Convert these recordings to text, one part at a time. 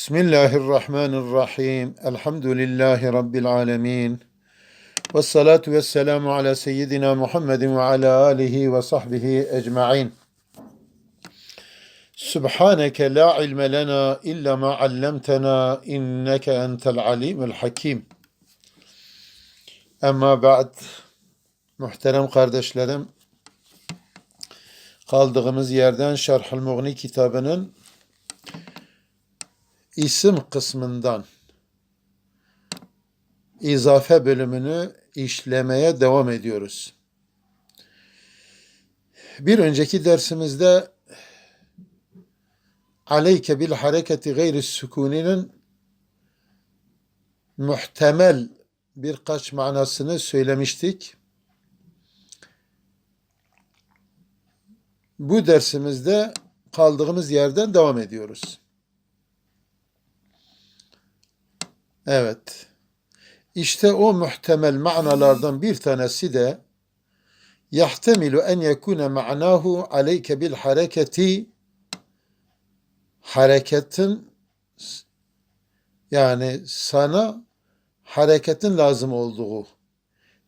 Bismillahirrahmanirrahim. Elhamdülillahi Rabbil alemin. Ve salatu ve selamu ala seyyidina Muhammedin ve ala alihi ve sahbihi ecma'in. Subhaneke la ilme lena illa ma allamtena inneke entel alimul hakim. Amma ba'd. Muhterem kardeşlerim, kaldığımız yerden Şerhül Muğni kitabının isim kısmından izafe bölümünü işlemeye devam ediyoruz. Bir önceki dersimizde aleyke bil hareketi gayri sükuninin muhtemel birkaç manasını söylemiştik. Bu dersimizde kaldığımız yerden devam ediyoruz. Evet. İşte o muhtemel manalardan bir tanesi de yahtemilu en yekune ma'nahu aleyke bil hareketi hareketin yani sana hareketin lazım olduğu.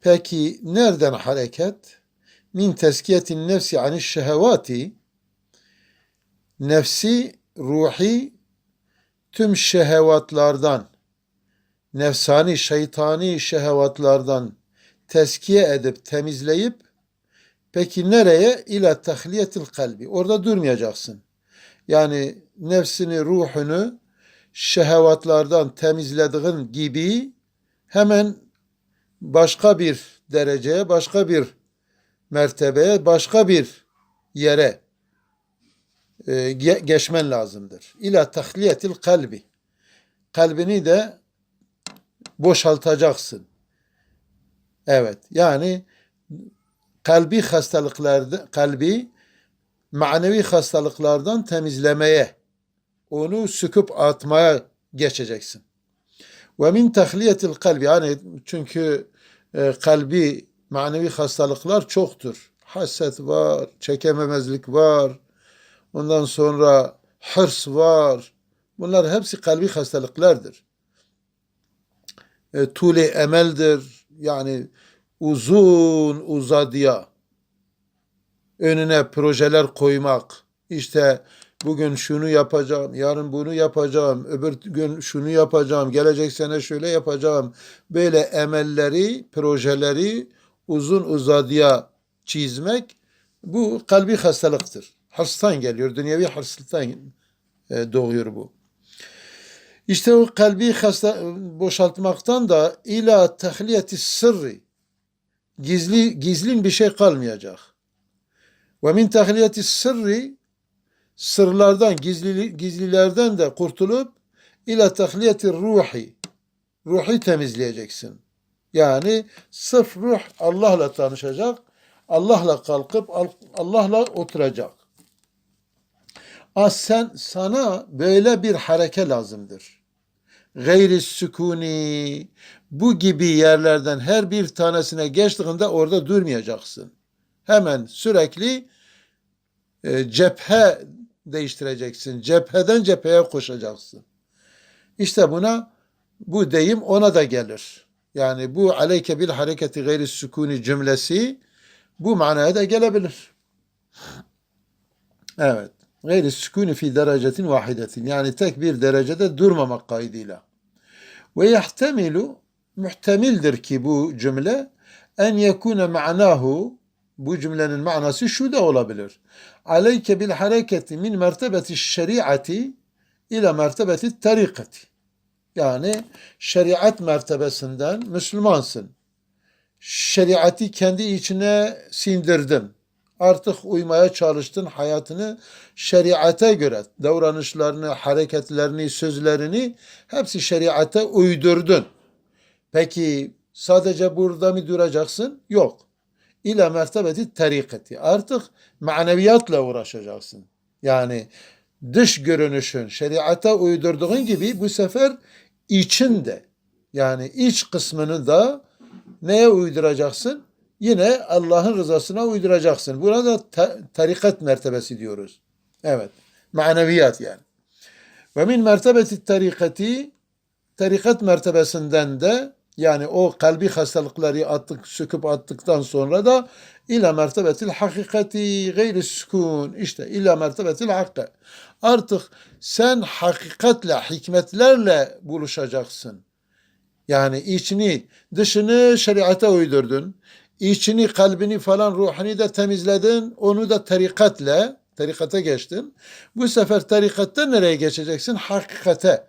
Peki nereden hareket? Min teskiyetin nefsi aniş şehevati nefsi ruhi tüm şehvatlardan nefsani, şeytani şehvatlardan teskiye edip temizleyip peki nereye? İla tahliyetil kalbi. Orada durmayacaksın. Yani nefsini, ruhunu şehvatlardan temizlediğin gibi hemen başka bir dereceye, başka bir mertebeye, başka bir yere e, geçmen lazımdır. İla tahliyetil kalbi. Kalbini de boşaltacaksın. Evet. Yani kalbi hastalıklarda kalbi manevi hastalıklardan temizlemeye onu sıkıp atmaya geçeceksin. Ve min tahliyetil kalbi yani çünkü e, kalbi manevi hastalıklar çoktur. Haset var, çekememezlik var. Ondan sonra hırs var. Bunlar hepsi kalbi hastalıklardır e, tule emeldir. Yani uzun uzadıya önüne projeler koymak. İşte bugün şunu yapacağım, yarın bunu yapacağım, öbür gün şunu yapacağım, gelecek sene şöyle yapacağım. Böyle emelleri, projeleri uzun uzadıya çizmek bu kalbi hastalıktır. Hırstan geliyor, dünyevi hırslıktan e, doğuyor bu. İşte o kalbi hasta, boşaltmaktan da ila tahliyeti sırrı gizli gizlin bir şey kalmayacak. Ve min tahliyeti sırrı sırlardan gizli, gizlilerden de kurtulup ila tahliyeti ruhi ruhi temizleyeceksin. Yani sırf ruh Allah'la tanışacak, Allah'la kalkıp Allah'la oturacak. Az sen sana böyle bir hareke lazımdır gayri sükuni bu gibi yerlerden her bir tanesine geçtiğinde orada durmayacaksın. Hemen sürekli e, cephe değiştireceksin. Cepheden cepheye koşacaksın. İşte buna bu deyim ona da gelir. Yani bu aleyke bil hareketi gayri sükuni cümlesi bu manaya da gelebilir. Evet. Gayri sükuni fi derecetin vahidetin. Yani tek bir derecede durmamak kaydıyla. Ve yahtemilu muhtemildir ki bu cümle en yekune ma'nahu bu cümlenin manası şu da olabilir. Aleyke bil hareketi min mertebeti şeriati ila mertebeti tarikati. Yani şeriat mertebesinden Müslümansın. Şeriatı kendi içine sindirdin artık uymaya çalıştın hayatını şeriate göre davranışlarını, hareketlerini, sözlerini hepsi şeriate uydurdun. Peki sadece burada mı duracaksın? Yok. İla mertebeti tarikati. Artık maneviyatla uğraşacaksın. Yani dış görünüşün şeriata uydurduğun gibi bu sefer içinde yani iç kısmını da neye uyduracaksın? Yine Allah'ın rızasına uyduracaksın. Buna da ta- tarikat mertebesi diyoruz. Evet. Maneviyat yani. Ve min mertebeti tarikati tarikat mertebesinden de yani o kalbi hastalıkları attık, söküp attıktan sonra da ila mertebetil hakikati gayri sükun işte ila mertebetil hakkı. Artık sen hakikatle, hikmetlerle buluşacaksın. Yani içini, dışını şeriata uydurdun. İçini, kalbini falan ruhunu da temizledin. Onu da tarikatla, tarikata geçtin. Bu sefer tarikatta nereye geçeceksin? Hakikate.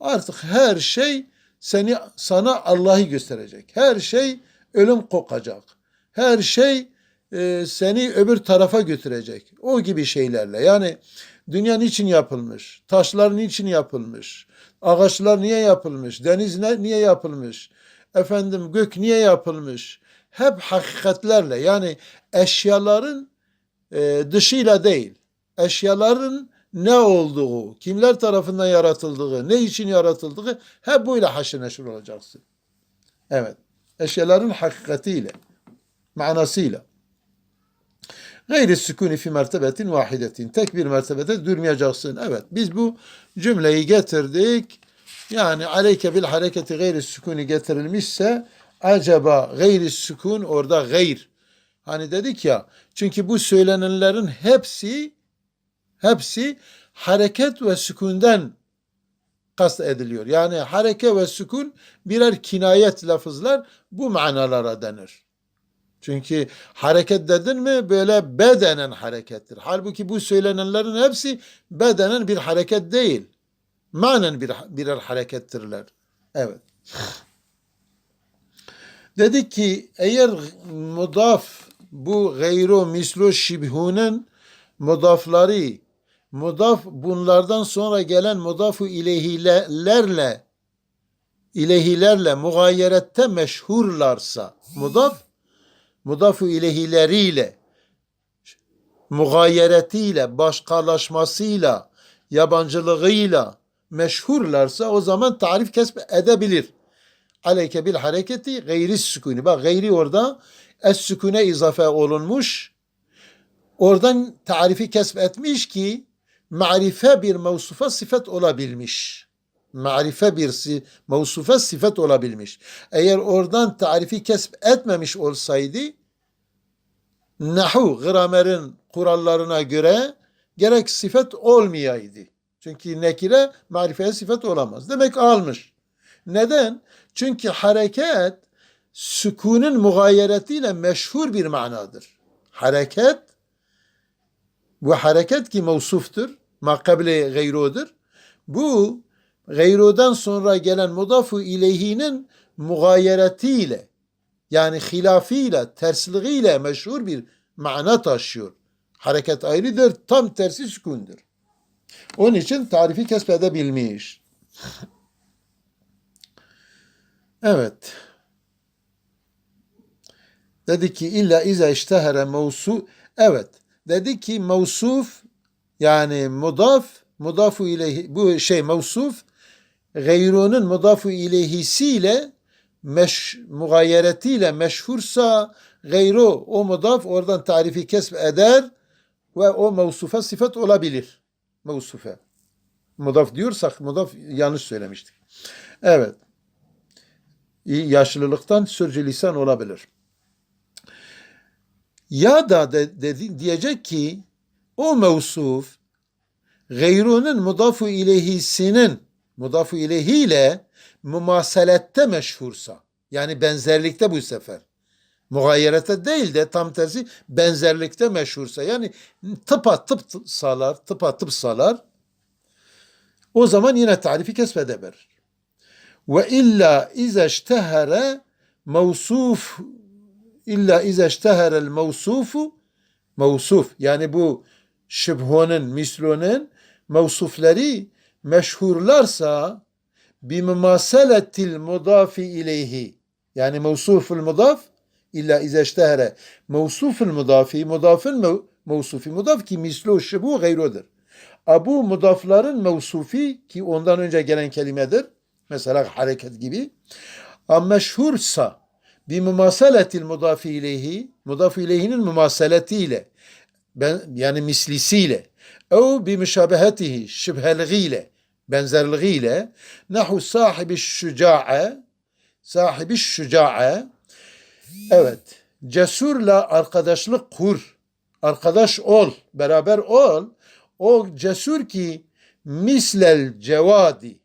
Artık her şey seni sana Allah'ı gösterecek. Her şey ölüm kokacak. Her şey e, seni öbür tarafa götürecek. O gibi şeylerle. Yani dünya niçin yapılmış? Taşlar niçin yapılmış? Ağaçlar niye yapılmış? Deniz ne, niye yapılmış? Efendim gök niye yapılmış? Hep hakikatlerle yani eşyaların e, dışıyla değil. Eşyaların ne olduğu, kimler tarafından yaratıldığı, ne için yaratıldığı hep böyle haşır neşir olacaksın. Evet. Eşyaların hakikatiyle, manasıyla. Gayri sükuni fi mertebetin vahidetin. Tek bir mertebede durmayacaksın. Evet biz bu cümleyi getirdik. Yani aleyke bil hareketi gayri sükuni getirilmişse acaba gayri sükun orada gayr. Hani dedik ya çünkü bu söylenenlerin hepsi hepsi hareket ve sükunden kast ediliyor. Yani hareke ve sükun birer kinayet lafızlar bu manalara denir. Çünkü hareket dedin mi böyle bedenen harekettir. Halbuki bu söylenenlerin hepsi bedenen bir hareket değil. Manen bir, birer harekettirler. Evet. Dedik ki eğer mudaf bu gayru mislu şibhunun mudafları mudaf bunlardan sonra gelen mudafu ileyhilerle ileyhilerle mugayerette meşhurlarsa mudaf mudafu ileyhileriyle mugayeretiyle başkalaşmasıyla yabancılığıyla meşhurlarsa o zaman tarif kesb edebilir. Aleyke bil hareketi gayri sükuni. Bak gayri orada es sükune izafe olunmuş. Oradan tarifi kesb etmiş ki marife bir mevsufa sıfat olabilmiş. Marife bir mevsufa sıfat olabilmiş. Eğer oradan tarifi kesb etmemiş olsaydı nahu gramerin kurallarına göre gerek sıfat olmayaydı. Çünkü nekire marifeye sıfat olamaz. Demek almış. Neden? Çünkü hareket sükunun mugayeretiyle meşhur bir manadır. Hareket bu hareket ki mevsuftur. Makable gayrudur. Bu gayrudan sonra gelen mudafu ileyhinin mugayeretiyle yani hilafıyla, tersliğiyle meşhur bir mana taşıyor. Hareket ayrıdır, tam tersi sükundur. Onun için tarifi kesbedebilmiş. Evet. Dedi ki illa iza iştehere mevsu. Evet. Dedi ki mevsuf yani mudaf mudafu ileyhi bu şey mevsuf gayrunun mudafu ileyhisiyle meş, mugayeretiyle meşhursa gayru o mudaf oradan tarifi kesb eder ve o mevsufa sıfat olabilir. Mevsufe. Mudaf diyorsak mudaf yanlış söylemiştik. Evet. Yaşlılıktan sürcü lisan olabilir. Ya da de, de, diyecek ki o mevsuf gayrunun mudafu ileyhisinin mudafu ileyhiyle mumaselette meşhursa yani benzerlikte bu sefer mugayyerete değil de tam tersi benzerlikte meşhursa yani tıpa tıp salar tıpa tıp salar o zaman yine tarifi kesbedebilir. Ve illa ize iştehere mevsuf illa ize işteherel mevsufu mevsuf yani bu şübhunun mislunun mevsufları meşhurlarsa bimümaseletil mudafi ileyhi yani mevsuful mudaf illa ize iştehere mevsuful mudafi mudafın mevsufi mudaf ki mislu şubu gayrudur. Abu mudafların mevsufi ki ondan önce gelen kelimedir. Mesela hareket gibi. Ama meşhursa bir mümeseletil mudafi ileyhi mudafi ileyhinin mümaseletiyle ben, yani mislisiyle ev bi müşabehetihi şübheliğiyle benzerliğiyle nahu sahibi şüca'a sahibi şüca'a evet cesurla arkadaşlık kur arkadaş ol beraber ol o cesur ki mislel cevadi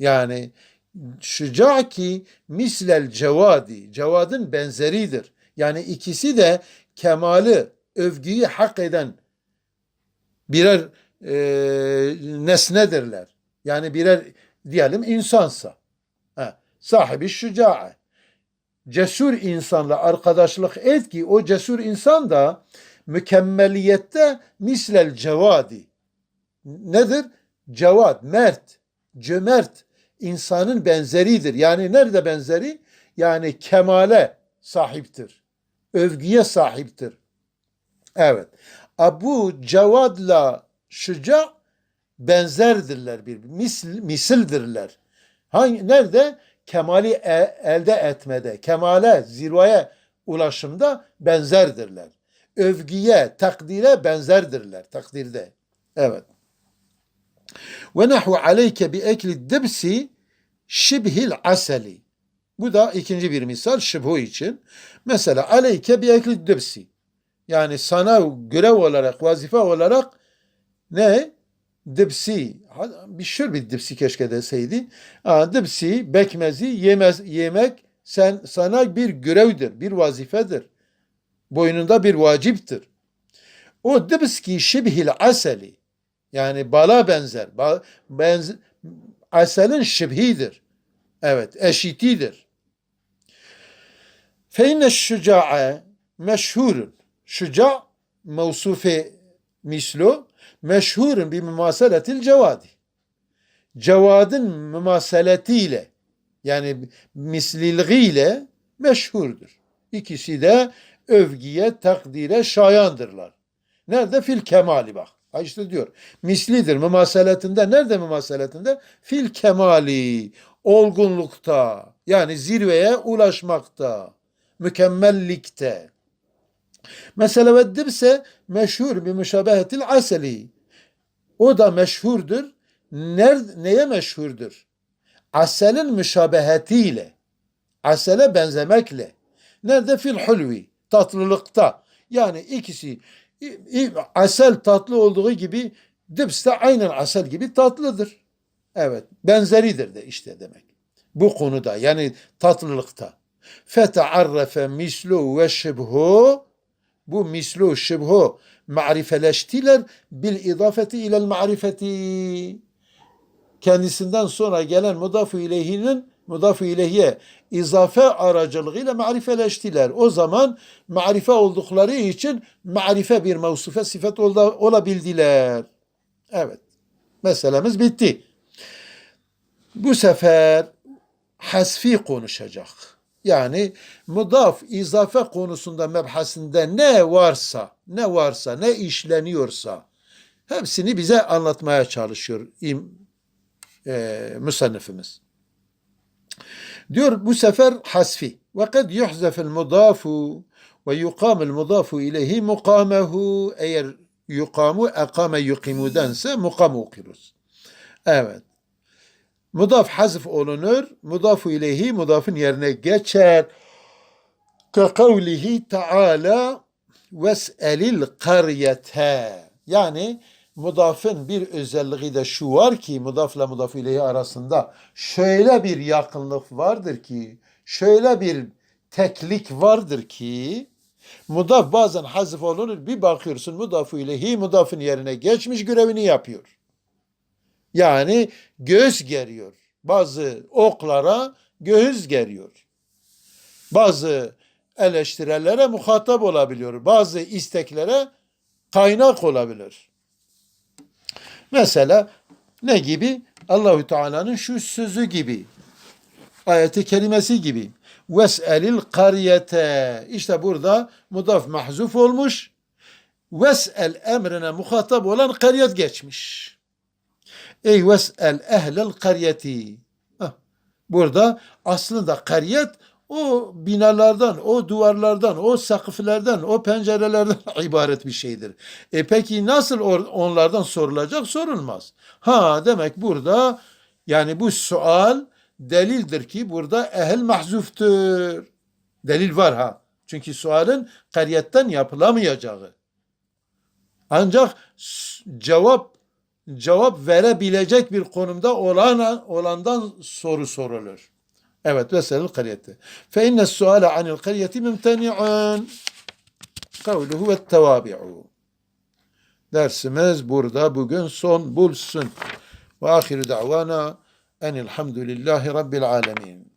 yani şüca ki mislel cevadi cevadın benzeridir yani ikisi de kemali övgüyü hak eden birer e, nesnedirler. Yani birer diyelim insansa. Ha, sahibi şüca'a. Cesur insanla arkadaşlık et ki o cesur insan da mükemmeliyette mislel cevadi. Nedir? Cevad, mert, cömert insanın benzeridir. Yani nerede benzeri? Yani kemale sahiptir. Övgüye sahiptir. Evet. Abu Cevad'la Şuca benzerdirler bir misil, misildirler. Hangi nerede? Kemali e- elde etmede, kemale, zirveye ulaşımda benzerdirler. Övgüye, takdire benzerdirler takdirde. Evet. Ve nahu aleyke bi ekli dibsi şibhil aseli. Bu da ikinci bir misal şibhu için. Mesela aleyke bi ekli dibsi. Yani sana görev olarak, vazife olarak ne? Dipsi. Bir şur bir dipsi keşke deseydi. Ha, dipsi, bekmezi yemez, yemek sen sana bir görevdir, bir vazifedir. Boynunda bir vaciptir. O dipski şibhil aseli. Yani bala benzer. Ba, benz, aselin şibhidir. Evet, eşitidir. Fe inne şüca'a meşhurun. Şuca mevsufe mislu meşhurun bi mümaseletil cevadi. Cevadın mümaseletiyle yani misliliğiyle meşhurdur. İkisi de övgüye, takdire şayandırlar. Nerede? Fil kemali bak. Ha işte diyor. Mislidir mümaseletinde. Nerede mümaseletinde? Fil kemali. Olgunlukta. Yani zirveye ulaşmakta. Mükemmellikte. Mesela ve dibse meşhur bir müşabehetil aseli. O da meşhurdur. Nerede, neye meşhurdur? Aselin müşabehetiyle. Asele benzemekle. Nerede? Fil hulvi. Tatlılıkta. Yani ikisi asel tatlı olduğu gibi dips de aynen asel gibi tatlıdır. Evet. Benzeridir de işte demek. Bu konuda yani tatlılıkta. Fetearrefe mislu ve şibhu bu mislu şibhu marifeleştiler bil idafeti ilel marifeti kendisinden sonra gelen mudafu ileyhinin mudafu ileyhiye izafe aracılığıyla marifeleştiler. O zaman marife oldukları için marife bir mevsufe sıfat olabildiler. Evet. Meselemiz bitti. Bu sefer hasfi konuşacak. Yani mudaf, izafe konusunda mebhasinde ne varsa, ne varsa, ne işleniyorsa hepsini bize anlatmaya çalışıyor e, müsannifimiz. Diyor bu sefer hasfi. Yuhzefel mudafu ve yuqamel mudafu ileyhi mukamehu eğer yukamu ekame yukimudense mukam okuruz. Evet. Mudaf hazf olunur. Mudafu ileyhi mudafın yerine geçer. Ka kavlihi taala ves'elil karyete. Yani mudafın bir özelliği de şu var ki mudafla mudaf ileyhi arasında şöyle bir yakınlık vardır ki şöyle bir teklik vardır ki mudaf bazen hazf olunur bir bakıyorsun mudafu ileyhi mudafın yerine geçmiş görevini yapıyor. Yani göğüs geriyor. Bazı oklara göğüs geriyor. Bazı eleştirilere muhatap olabiliyor. Bazı isteklere kaynak olabilir. Mesela ne gibi? Allahü Teala'nın şu sözü gibi. Ayeti kelimesi gibi. Ves'elil kariyete. İşte burada mudaf mahzuf olmuş. Ves'el emrine muhatap olan kariyet geçmiş. Ey ves'el ehlel karyeti. Burada aslında kariyet o binalardan, o duvarlardan, o sakıflardan, o pencerelerden ibaret bir şeydir. E peki nasıl onlardan sorulacak? Sorulmaz. Ha demek burada yani bu sual delildir ki burada ehel mahzuftur. Delil var ha. Çünkü sualın kariyetten yapılamayacağı. Ancak cevap cevap verebilecek bir konumda olana olandan soru sorulur. Evet veselil kariyeti. Fe inne suale anil kariyeti mümteni'un. Kavluhu ve tevabi'u. Dersimiz burada bugün son bulsun. Ve ahiru da'vana enilhamdülillahi rabbil alemin.